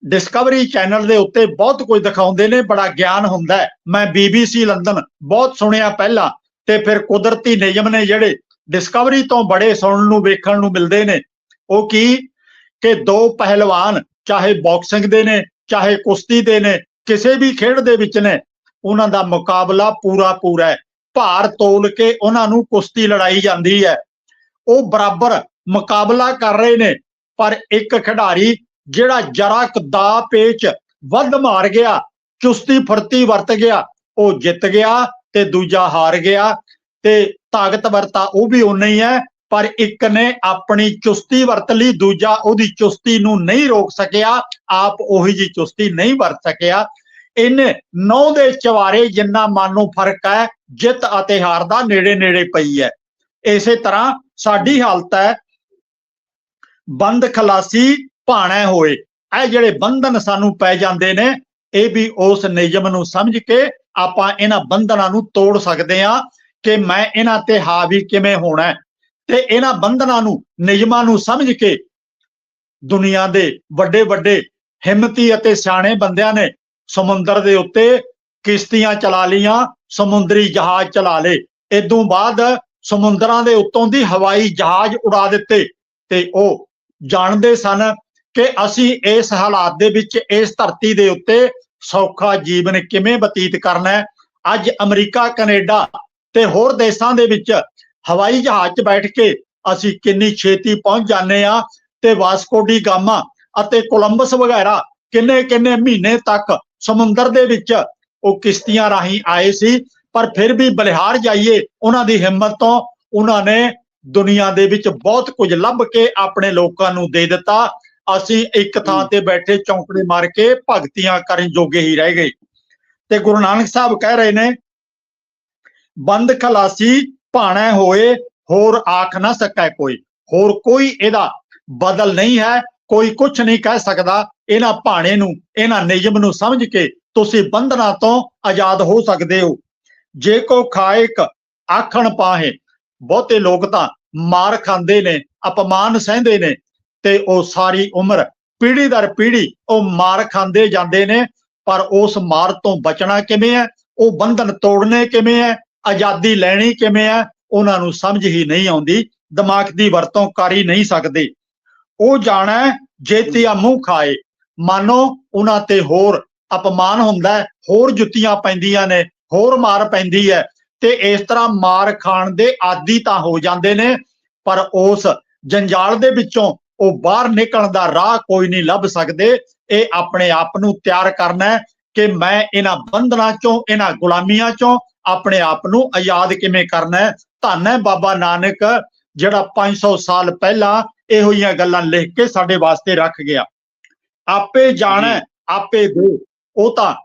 ਡਿਸਕਵਰੀ ਚੈਨਲ ਦੇ ਉੱਤੇ ਬਹੁਤ ਕੁਝ ਦਿਖਾਉਂਦੇ ਨੇ, ਬੜਾ ਗਿਆਨ ਹੁੰਦਾ ਹੈ। ਮੈਂ ਬੀਬੀਸੀ ਲੰਡਨ ਬਹੁਤ ਸੁਣਿਆ ਪਹਿਲਾਂ ਤੇ ਫਿਰ ਕੁਦਰਤੀ ਨਿਯਮ ਨੇ ਜਿਹੜੇ ਡਿਸਕਵਰੀ ਤੋਂ ਬੜੇ ਸੁਣਨ ਨੂੰ, ਵੇਖਣ ਨੂੰ ਮਿਲਦੇ ਨੇ। ਉਹ ਕੀ? ਕਿ ਦੋ ਪਹਿਲਵਾਨ ਚਾਹੇ ਬਾਕਸਿੰਗ ਦੇ ਨੇ, ਚਾਹੇ ਕੁਸ਼ਤੀ ਦੇ ਨੇ, ਕਿਸੇ ਵੀ ਖੇਡ ਦੇ ਵਿੱਚ ਨੇ, ਉਹਨਾਂ ਦਾ ਮੁਕਾਬਲਾ ਪੂਰਾ ਪੂਰਾ ਹੈ। ਭਾਰ ਤੋਲ ਕੇ ਉਹਨਾਂ ਨੂੰ ਕੁਸ਼ਤੀ ਲੜਾਈ ਜਾਂਦੀ ਹੈ। ਉਹ ਬਰਾਬਰ ਮੁਕਾਬਲਾ ਕਰ ਰਹੇ ਨੇ, ਪਰ ਇੱਕ ਖਿਡਾਰੀ ਜਿਹੜਾ ਜਰਾ ਕੁ ਦਾ ਪੇਚ ਵੱਧ ਮਾਰ ਗਿਆ, ਚੁਸਤੀ ਫੁਰਤੀ ਵਰਤ ਗਿਆ, ਉਹ ਜਿੱਤ ਗਿਆ ਤੇ ਦੂਜਾ ਹਾਰ ਗਿਆ ਤੇ ਤਾਕਤਵਰਤਾ ਉਹ ਵੀ ਉਨਾ ਹੀ ਹੈ, ਪਰ ਇੱਕ ਨੇ ਆਪਣੀ ਚੁਸਤੀ ਵਰਤ ਲਈ ਦੂਜਾ ਉਹਦੀ ਚੁਸਤੀ ਨੂੰ ਨਹੀਂ ਰੋਕ ਸਕਿਆ, ਆਪ ਉਹੀ ਜੀ ਚੁਸਤੀ ਨਹੀਂ ਵਰਤ ਸਕਿਆ। ਇਹਨੇ ਨੌ ਦੇ ਚਵਾਰੇ ਜਿੰਨਾ ਮਨ ਨੂੰ ਫ਼ਰਕ ਹੈ, ਜਿੱਤ ਅਤੇ ਹਾਰ ਦਾ ਨੇੜੇ ਨੇੜੇ ਪਈ ਹੈ। ਇਸੇ ਤਰ੍ਹਾਂ ਸਾਡੀ ਹਾਲਤ ਹੈ, ਬੰਦ ਖਲਾਸੀ ਭਾਣਾ ਹੋਏ। ਇਹ ਜਿਹੜੇ ਬੰਧਨ ਸਾਨੂੰ ਪੈ ਜਾਂਦੇ ਨੇ, ਇਹ ਵੀ ਉਸ ਨਿਯਮ ਨੂੰ ਸਮਝ ਕੇ ਆਪਾਂ ਇਹਨਾਂ ਬੰਧਨਾਂ ਨੂੰ ਤੋੜ ਸਕਦੇ ਹਾਂ ਕਿ ਮੈਂ ਇਹਨਾਂ ਤੇ ਹਾਵੀ ਕਿਵੇਂ ਹੋਣਾ ਤੇ ਇਹਨਾਂ ਬੰਧਨਾਂ ਨੂੰ, ਨਿਯਮਾਂ ਨੂੰ ਸਮਝ ਕੇ ਦੁਨੀਆ ਦੇ ਵੱਡੇ ਵੱਡੇ ਹਿੰਮਤੀ ਅਤੇ ਸਿਆਣੇ ਬੰਦਿਆਂ ਨੇ ਸਮੁੰਦਰ ਦੇ ਉੱਤੇ ਕਿਸ਼ਤੀਆਂ ਚਲਾ ਲੀਆਂ ਸਮੁੰਦਰੀ ਜਹਾਜ਼ ਚਲਾ ਲੇ ਇਦੋਂ ਬਾਅਦ ਸਮੁੰਦਰਾਂ ਦੇ ਉੱਤੋਂ ਦੀ ਹਵਾਈ ਜਹਾਜ਼ ਉਡਾ ਦਿੱਤੇ ਤੇ ਉਹ ਜਾਣਦੇ ਸਨ ਕਿ ਅਸੀਂ ਇਸ ਹਾਲਾਤ ਦੇ ਵਿੱਚ, ਇਸ ਧਰਤੀ ਦੇ ਉੱਤੇ ਸੌਖਾ ਜੀਵਨ ਕਿਵੇਂ ਬਤੀਤ ਕਰਨਾ ਹੈ? ਅੱਜ ਅਮਰੀਕਾ, ਕੈਨੇਡਾ ਤੇ ਹੋਰ ਦੇਸ਼ਾਂ ਦੇ ਵਿੱਚ ਹਵਾਈ ਜਹਾਜ਼ 'ਚ ਬੈਠ ਕੇ ਅਸੀਂ ਕਿੰਨੀ ਛੇਤੀ ਪਹੁੰਚ ਜਾਂਦੇ ਆ ਤੇ ਵਾਸਕੋ ਗਾਮਾ ਅਤੇ ਕੋਲੰਬਸ ਵਗੈਰਾ ਕਿੰਨੇ ਕਿੰਨੇ ਮਹੀਨੇ ਤੱਕ ਸਮੁੰਦਰ ਦੇ ਵਿੱਚ ਉਹ ਕਿਸ਼ਤੀਆਂ ਰਾਹੀਂ ਆਏ ਸੀ, ਪਰ ਫਿਰ ਵੀ ਬਲਿਹਾਰ ਜਾਈਏ, ਉਹਨਾਂ ਦੀ ਹਿੰਮਤ ਤੋਂ ਉਹਨਾਂ ਨੇ ਦੁਨੀਆ ਦੇ ਵਿੱਚ ਬਹੁਤ ਕੁਝ ਲੱਭ ਕੇ ਆਪਣੇ ਲੋਕਾਂ ਨੂੰ ਦੇ ਦਿੱਤਾ। ਅਸੀਂ ਇੱਕ ਥਾਂ ਤੇ ਬੈਠੇ ਚੌਂਕੜੇ ਮਾਰ ਕੇ ਭਗਤੀਆਂ ਕਰਨ ਜੋਗੇ ਹੀ ਰਹਿ ਗਏ। ਤੇ ਗੁਰੂ ਨਾਨਕ ਸਾਹਿਬ ਕਹਿ ਰਹੇ ਨੇ ਬੰਦ ਖਲਾਸੀ ਭਾਣਾ ਹੋਏ ਹੋਰ ਆਖ ਨਾ ਸਕੈ ਕੋਈ। ਹੋਰ ਕੋਈ ਇਹਦਾ ਬਦਲ ਨਹੀਂ ਹੈ ਕੋਈ ਕੁਝ ਨਹੀਂ ਕਹਿ ਸਕਦਾ। ਇਹਨਾਂ ਭਾਣੇ ਨੂੰ ਇਹਨਾਂ ਨਿਯਮ ਨੂੰ ਸਮਝ ਕੇ ਤੁਸੀਂ ਬੰਧਨਾਂ ਤੋਂ ਆਜ਼ਾਦ ਹੋ ਸਕਦੇ ਹੋ। ਜੇ ਕੋ ਖਾਇਕ ਆਖਣ ਪਾਹੇ ਬਹੁਤੇ ਲੋਕ ਤਾਂ ਮਾਰ ਖਾਂਦੇ ਨੇ ਅਪਮਾਨ ਸਹਿੰਦੇ ਨੇ। ਤੇ ਉਹ ਸਾਰੀ ਉਮਰ ਪੀੜੀ ਦਰ ਪੀੜ੍ਹੀ ਉਹ ਮਾਰ ਖਾਂਦੇ ਜਾਂਦੇ ਨੇ, ਪਰ ਉਸ ਮਾਰ ਤੋਂ ਬਚਣਾ ਕਿਵੇਂ ਹੈ? ਉਹ ਬੰਧਨ ਤੋੜਨੇ ਕਿਵੇਂ ਹੈ? ਆਜ਼ਾਦੀ ਲੈਣੀ ਕਿਵੇਂ ਹੈ? ਉਹਨਾਂ ਨੂੰ ਸਮਝ ਹੀ ਨਹੀਂ ਆਉਂਦੀ, ਦਿਮਾਗ ਦੀ ਵਰਤੋਂ ਕਰ ਹੀ ਨਹੀਂ ਸਕਦੇ। ਉਹ ਜਾਣਾ ਜੇਤੀਆ ਮੂੰਹ ਖਾਏ। ਮਾਨੋ ਉਹਨਾਂ ਤੇ ਹੋਰ ਅਪਮਾਨ ਹੁੰਦਾ ਹੋਰ ਜੁੱਤੀਆਂ ਪੈਂਦੀਆਂ ਨੇ, ਹੋਰ ਮਾਰ ਪੈਂਦੀ ਹੈ। ਤੇ ਇਸ ਤਰ੍ਹਾਂ ਮਾਰ ਖਾਣ ਦੇ ਆਦੀ ਤਾਂ ਹੋ ਜਾਂਦੇ ਨੇ, ਪਰ ਉਸ ਜੰਜਾਲ ਦੇ ਵਿੱਚੋਂ ਉਹ ਬਾਹਰ ਨਿਕਲਣ ਦਾ ਰਾਹ ਕੋਈ ਨਹੀਂ ਲੱਭ ਸਕਦੇ। ਇਹ ਆਪਣੇ ਆਪ ਨੂੰ ਤਿਆਰ ਕਰਨਾ ਹੈ ਕਿ ਮੈਂ ਇਹਨਾਂ ਬੰਧਨਾਂ ਚੋਂ, ਇਹਨਾਂ ਗੁਲਾਮੀਆਂ ਚੋਂ ਆਪਣੇ ਆਪ ਨੂੰ ਆਜ਼ਾਦ ਕਿਵੇਂ ਕਰਨਾ ਹੈ। ਧੰਨ ਹੈ ਬਾਬਾ ਨਾਨਕ, ਜਿਹੜਾ 500 ਸਾਲ ਪਹਿਲਾਂ ਇਹੋ ਜਿਹੀਆਂ ਗੱਲਾਂ ਲਿਖ ਕੇ ਸਾਡੇ ਵਾਸਤੇ ਰੱਖ ਗਿਆ। ਆਪੇ ਜਾਣਾ ਆਪੇ ਦੇ। ਉਹ ਤਾਂ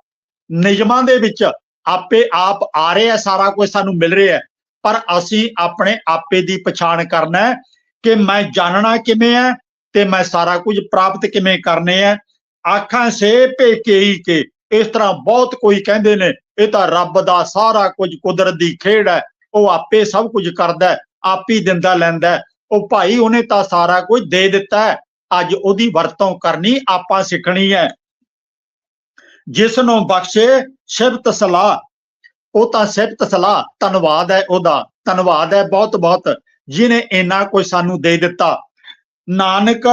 ਨਿਯਮਾਂ ਦੇ ਵਿੱਚ ਆਪੇ ਆਪ ਆ ਰਿਹਾ ਸਾਰਾ ਕੁਝ ਸਾਨੂੰ ਮਿਲ ਰਿਹਾ ਪਰ ਅਸੀਂ ਆਪਣੇ ਆਪੇ ਦੀ ਪਛਾਣ ਕਰਨਾ ਹੈ। ਕਿ ਮੈਂ ਜਾਣਨਾ ਕਿਵੇਂ ਹੈ ਤੇ ਮੈਂ ਸਾਰਾ ਕੁਝ ਪ੍ਰਾਪਤ ਕਿਵੇਂ ਕਰਨੇ ਹੈ? ਆਖਾਂ ਸੇ ਭੇਕੇ ਕੇ। ਇਸ ਤਰ੍ਹਾਂ ਬਹੁਤ ਕੋਈ ਕਹਿੰਦੇ ਨੇ, ਇਹ ਤਾਂ ਰੱਬ ਦਾ ਸਾਰਾ ਕੁਝ ਕੁਦਰਤ ਦੀ ਖੇਡ ਹੈ। ਉਹ ਆਪੇ ਸਭ ਕੁਝ ਕਰਦਾ ਆਪ ਹੀ ਦਿੰਦਾ ਲੈਂਦਾ ਉਹ ਭਾਈ ਉਹਨੇ ਤਾਂ ਸਾਰਾ ਕੁਝ ਦੇ ਦਿੱਤਾ ਹੈ। ਅੱਜ ਉਹਦੀ ਵਰਤੋਂ ਕਰਨੀ ਆਪਾਂ ਸਿੱਖਣੀ ਹੈ। ਜਿਸ ਨੂੰ ਬਖਸ਼ੇ ਸਿਫਤ ਸਲਾਹ। ਉਹ ਤਾਂ ਸਿਫਤ ਸਲਾਹ, ਧੰਨਵਾਦ ਹੈ ਉਹਦਾ। ਧੰਨਵਾਦ ਹੈ ਬਹੁਤ ਬਹੁਤ ਜਿਨੇ ਇੰਨਾ ਕੁਝ ਸਾਨੂੰ ਦੇ ਦਿੱਤਾ। ਨਾਨਕ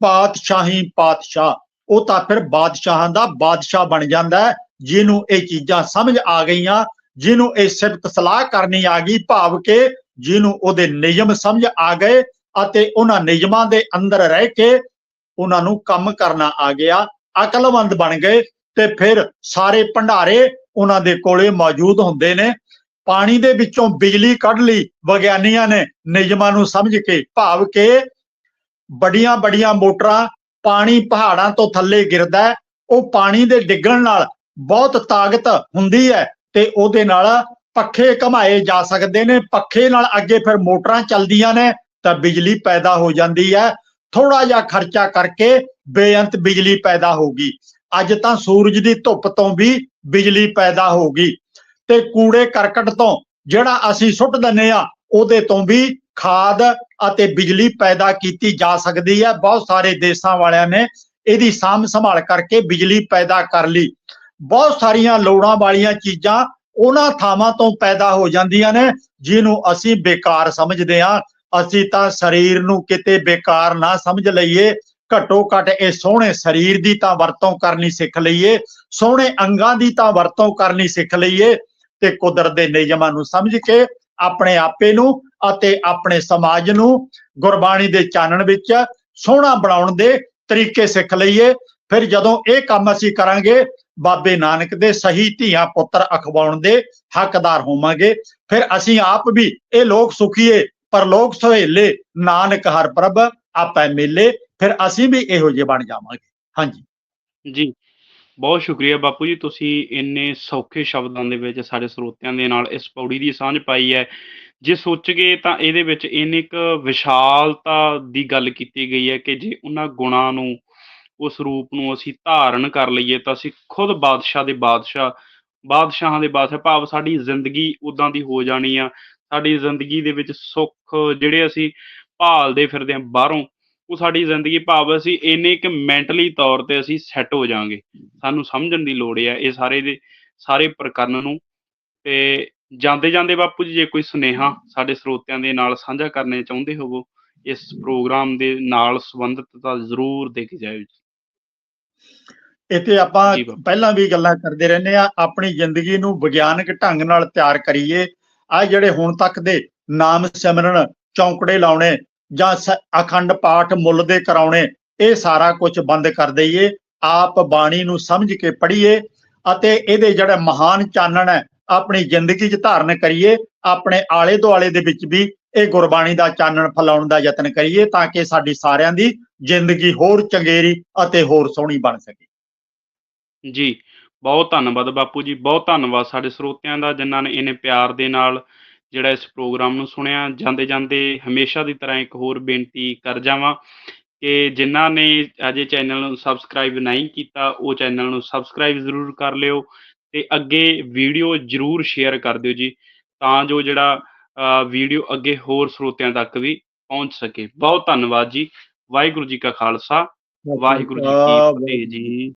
ਪਾਤਸ਼ਾਹੀ ਪਾਤਸ਼ਾਹ, ਉਹ ਤਾਂ ਫਿਰ ਬਾਦਸ਼ਾਹਾਂ ਦਾ ਬਾਦਸ਼ਾਹ ਬਣ ਜਾਂਦਾ ਹੈ, ਜਿਹਨੂੰ ਇਹ ਚੀਜ਼ਾਂ ਸਮਝ ਆ ਗਈਆਂ, ਜਿਹਨੂੰ ਇਹ ਸਿਫਤ ਸਲਾਹ ਕਰਨੀ ਆ ਗਈ, ਭਾਵ ਕਿ ਜਿਹਨੂੰ ਉਹਦੇ ਨਿਯਮ ਸਮਝ ਆ ਗਏ ਅਤੇ ਉਹਨਾਂ ਨਿਯਮਾਂ ਦੇ ਅੰਦਰ ਰਹਿ ਕੇ ਉਹਨਾਂ ਨੂੰ ਕੰਮ ਕਰਨਾ ਆ ਗਿਆ, ਅਕਲਮੰਦ ਬਣ ਗਏ ਤੇ ਫਿਰ ਸਾਰੇ ਭੰਡਾਰੇ ਉਹਨਾਂ ਦੇ ਕੋਲੇ ਮੌਜੂਦ ਹੁੰਦੇ ਨੇ। ਪਾਣੀ ਦੇ ਵਿੱਚੋਂ ਬਿਜਲੀ ਕੱਢ ਲਈ, ਵਿਗਿਆਨੀਆਂ ਨੇ ਨਿਯਮਾਂ ਨੂੰ ਸਮਝ ਕੇ ਭਾਵ ਕਿ ਬੜੀਆਂ ਬੜੀਆਂ ਮੋਟਰਾਂ ਪਾਣੀ ਪਹਾੜਾਂ ਤੋਂ ਥੱਲੇ ਗਿਰਦਾ ਉਹ ਪਾਣੀ ਦੇ ਡਿੱਗਣ ਨਾਲ ਬਹੁਤ ਤਾਕਤ ਹੁੰਦੀ ਹੈ ਤੇ ਉਹਦੇ ਨਾਲ ਪੱਖੇ ਘਮਾਏ ਜਾ ਸਕਦੇ ਨੇ, ਪੱਖੇ ਨਾਲ ਅੱਗੇ ਫਿਰ ਮੋਟਰਾਂ ਚੱਲਦੀਆਂ ਨੇ, ਤਾਂ ਬਿਜਲੀ ਪੈਦਾ ਹੋ ਜਾਂਦੀ ਹੈ। ਥੋੜਾ ਜਿਹਾ ਖਰਚਾ ਕਰਕੇ ਬੇਅੰਤ ਬਿਜਲੀ ਪੈਦਾ ਹੋਗੀ ਅੱਜ ਤਾਂ ਸੂਰਜ ਦੀ ਧੁੱਪ ਤੋਂ ਵੀ ਬਿਜਲੀ ਪੈਦਾ ਹੋਗੀ ਤੇ ਕੂੜੇ ਕਰਕਟ ਤੋਂ ਜਿਹੜਾ ਅਸੀਂ ਸੁੱਟ ਦਿੰਨੇ ਆ ਉਹਦੇ ਤੋਂ ਵੀ ਖਾਦ ਅਤੇ ਬਿਜਲੀ ਪੈਦਾ ਕੀਤੀ ਜਾ ਸਕਦੀ ਹੈ। ਬਹੁਤ ਸਾਰੇ ਦੇਸ਼ਾਂ ਵਾਲਿਆਂ ਨੇ ਇਹਦੀ ਸਾਂਭ ਸੰਭਾਲ ਕਰਕੇ ਬਿਜਲੀ ਪੈਦਾ ਕਰ ਲਈ। ਬਹੁਤ ਸਾਰੀਆਂ ਲੋੜਾਂ ਵਾਲੀਆਂ ਚੀਜ਼ਾਂ ਉਹਨਾਂ ਥਾਵਾਂ ਤੋਂ ਪੈਦਾ ਹੋ ਜਾਂਦੀਆਂ ਨੇ, ਜਿਹਨੂੰ ਅਸੀਂ ਬੇਕਾਰ ਸਮਝਦੇ ਹਾਂ। ਅਸੀਂ ਤਾਂ ਸਰੀਰ ਨੂੰ ਕਿਤੇ ਬੇਕਾਰ ਨਾ ਸਮਝ ਲਈਏ। ਘੱਟੋ ਘੱਟ ਇਹ ਸੋਹਣੇ ਸਰੀਰ ਦੀ ਤਾਂ ਵਰਤੋਂ ਕਰਨੀ ਸਿੱਖ ਲਈਏ। ਸੋਹਣੇ ਅੰਗਾਂ ਦੀ ਤਾਂ ਵਰਤੋਂ ਕਰਨੀ ਸਿੱਖ ਲਈਏ। ਤੇ ਕੁਦਰਤ ਦੇ ਨਿਯਮਾਂ ਨੂੰ ਸਮਝ ਕੇ ਆਪਣੇ ਆਪੇ ਨੂੰ ਅਤੇ ਆਪਣੇ ਸਮਾਜ ਨੂੰ ਗੁਰਬਾਣੀ ਦੇ ਚਾਨਣ ਵਿੱਚ ਸੋਹਣਾ ਬਣਾਉਣ ਦੇ ਤਰੀਕੇ ਸਿੱਖ ਲਈਏ। ਫਿਰ ਜਦੋਂ ਇਹ ਕੰਮ ਅਸੀਂ ਕਰਾਂਗੇ, ਬਾਬੇ ਨਾਨਕ ਦੇ ਸਹੀ ਧੀਆਂ ਪੁੱਤਰ ਅਖਵਾਉਣ ਦੇ ਹੱਕਦਾਰ ਹੋਵਾਂਗੇ। ਫਿਰ ਅਸੀਂ ਆਪ ਵੀ ਇਹ ਲੋਕ ਸੁਖੀਏ ਪਰ ਲੋਕ ਸਹੇਲੇ, ਨਾਨਕ ਹਰ ਪ੍ਰਭ, ਆਪੈ ਮੇਲੇ। ਫਿਰ ਅਸੀਂ ਵੀ ਇਹੋ ਜਿਹੇ ਬਣ ਜਾਵਾਂਗੇ। ਹਾਂਜੀ। ਜੀ। ਬਹੁਤ ਸ਼ੁਕਰੀਆ ਬਾਪੂ ਜੀ, ਤੁਸੀਂ ਇੰਨੇ ਸੌਖੇ ਸ਼ਬਦਾਂ ਦੇ ਵਿੱਚ ਸਾਡੇ ਸਰੋਤਿਆਂ ਦੇ ਨਾਲ ਇਸ ਪੌੜੀ ਦੀ ਸਾਂਝ ਪਾਈ ਹੈ। ਜੇ ਸੋਚਗੇ ਤਾਂ ਇਹਦੇ ਵਿੱਚ ਇੰਨੀ ਕੁ ਵਿਸ਼ਾਲਤਾ ਦੀ ਗੱਲ ਕੀਤੀ ਗਈ ਹੈ ਕਿ ਜੇ ਉਹਨਾਂ ਗੁਣਾਂ ਨੂੰ, ਉਸ ਰੂਪ ਨੂੰ ਅਸੀਂ ਧਾਰਨ ਕਰ ਲਈਏ ਤਾਂ ਅਸੀਂ ਖੁਦ ਬਾਦਸ਼ਾਹ ਦੇ ਬਾਦਸ਼ਾਹ, ਬਾਦਸ਼ਾਹਾਂ ਦੇ ਬਾਦਸ਼ਾਹ, ਭਾਵ ਸਾਡੀ ਜ਼ਿੰਦਗੀ ਉਦਾਂ ਦੀ ਹੋ ਜਾਣੀ ਆ। ਸਾਡੀ ਜ਼ਿੰਦਗੀ ਦੇ ਵਿੱਚ ਸੁੱਖ ਜਿਹੜੇ ਅਸੀਂ ਭਾਲਦੇ ਫਿਰਦੇ ਹਾਂ ਬਾਹਰੋਂ ਉਹ ਸਾਡੀ ਜ਼ਿੰਦਗੀ ਭਾਵ ਅਸੀਂ ਇੰਨੇ ਕਿ ਮੈਂਟਲੀ ਤੌਰ ਤੇ ਅਸੀਂ ਸੈੱਟ ਹੋ ਜਾਾਂਗੇ ਸਾਨੂੰ ਸਮਝਣ ਦੀ ਲੋੜ ਹੈ ਇਹ ਸਾਰੇ ਦੇ ਸਾਰੇ ਪ੍ਰਕਰਨ ਨੂੰ। ਤੇ ਜਾਂਦੇ ਜਾਂਦੇ ਬਾਪੂ ਜੀ ਜੇ ਕੋਈ ਸੁਨੇਹਾ ਸਾਡੇ ਸਰੋਤਿਆਂ ਦੇ ਨਾਲ ਸਾਂਝਾ ਕਰਨੇ ਚਾਹੁੰਦੇ ਹੋਵੋ ਇਸ ਪ੍ਰੋਗਰਾਮ ਦੇ ਨਾਲ ਸੰਬੰਧਿਤ ਤਾਂ ਜ਼ਰੂਰ ਦੇ ਕੇ ਜਾਇਓ ਜੀ। ਇੱਥੇ ਆਪਾਂ। ਪਹਿਲਾਂ ਵੀ ਗੱਲਾਂ ਕਰਦੇ ਰਹਿੰਦੇ ਆ ਆਪਣੀ ਜ਼ਿੰਦਗੀ ਨੂੰ ਵਿਗਿਆਨਕ ਢੰਗ ਨਾਲ ਤਿਆਰ ਕਰੀਏ। ਆ ਜਿਹੜੇ ਹੁਣ ਤੱਕ ਦੇ ਨਾਮ ਸਿਮਰਨ ਚੌਂਕੜੇ ਲਾਉਣੇ ਜਾਂ ਅਖੰਡ ਪਾਠ ਮੁੱਲ ਦੇ ਕਰਾਉਣੇ, ਇਹ ਸਾਰਾ ਕੁਝ ਬੰਦ ਕਰ ਦਈਏ। ਆਪ ਬਾਣੀ ਨੂੰ ਸਮਝ ਕੇ ਪੜ੍ਹੀਏ ਅਤੇ ਇਹਦੇ ਜਿਹੜਾ ਮਹਾਨ ਚਾਨਣ ਹੈ, ਆਪਣੀ ਜ਼ਿੰਦਗੀ 'ਚ ਧਾਰਨ ਕਰੀਏ। ਆਪਣੇ ਆਲੇ ਦੁਆਲੇ ਦੇ ਵਿੱਚ ਵੀ ਇਹ ਗੁਰਬਾਣੀ ਦਾ ਚਾਨਣ ਫੈਲਾਉਣ ਦਾ ਯਤਨ ਕਰੀਏ ਤਾਂ ਕਿ ਸਾਡੀ ਸਾਰਿਆਂ ਦੀ ਜ਼ਿੰਦਗੀ ਹੋਰ ਚੰਗੇਰੀ ਅਤੇ ਹੋਰ ਸੋਹਣੀ ਬਣ ਸਕੇ। ਜੀ, ਬਹੁਤ ਧੰਨਵਾਦ ਬਾਪੂ ਜੀ, ਬਹੁਤ ਧੰਨਵਾਦ ਸਾਡੇ ਸਰੋਤਿਆਂ ਦਾ ਜਿਨ੍ਹਾਂ ਨੇ ਇਹਨੇ ਪਿਆਰ ਦੇ ਨਾਲ ਜਿਹੜਾ ਇਸ ਪ੍ਰੋਗਰਾਮ ਨੂੰ ਸੁਣਿਆ ਜਾਂਦੇ ਜਾਂਦੇ ਹਮੇਸ਼ਾ ਦੀ ਤਰ੍ਹਾਂ ਇੱਕ ਹੋਰ ਬੇਨਤੀ ਕਰ ਜਾਵਾਂ ਕਿ ਜਿਨ੍ਹਾਂ ਨੇ ਅਜੇ ਚੈਨਲ ਨੂੰ ਸਬਸਕ੍ਰਾਈਬ ਨਹੀਂ ਕੀਤਾ ਉਹ ਚੈਨਲ ਨੂੰ ਸਬਸਕ੍ਰਾਈਬ ਜ਼ਰੂਰ ਕਰ ਲਿਓ ਤੇ ਅੱਗੇ ਵੀਡੀਓ ਜ਼ਰੂਰ ਸ਼ੇਅਰ ਕਰ ਦਿਓ ਜੀ ਤਾਂ ਜੋ ਜਿਹੜਾ ਵੀਡੀਓ ਅੱਗੇ ਹੋਰ ਸਰੋਤਿਆਂ ਤੱਕ ਵੀ ਪਹੁੰਚ ਸਕੇ। ਬਹੁਤ ਧੰਨਵਾਦ ਜੀ। ਵਾਹਿਗੁਰੂ ਜੀ ਕਾ ਖਾਲਸਾ ਵਾਹਿਗੁਰੂ ਜੀ ਕੀ ਫਤਿਹ ਜੀ।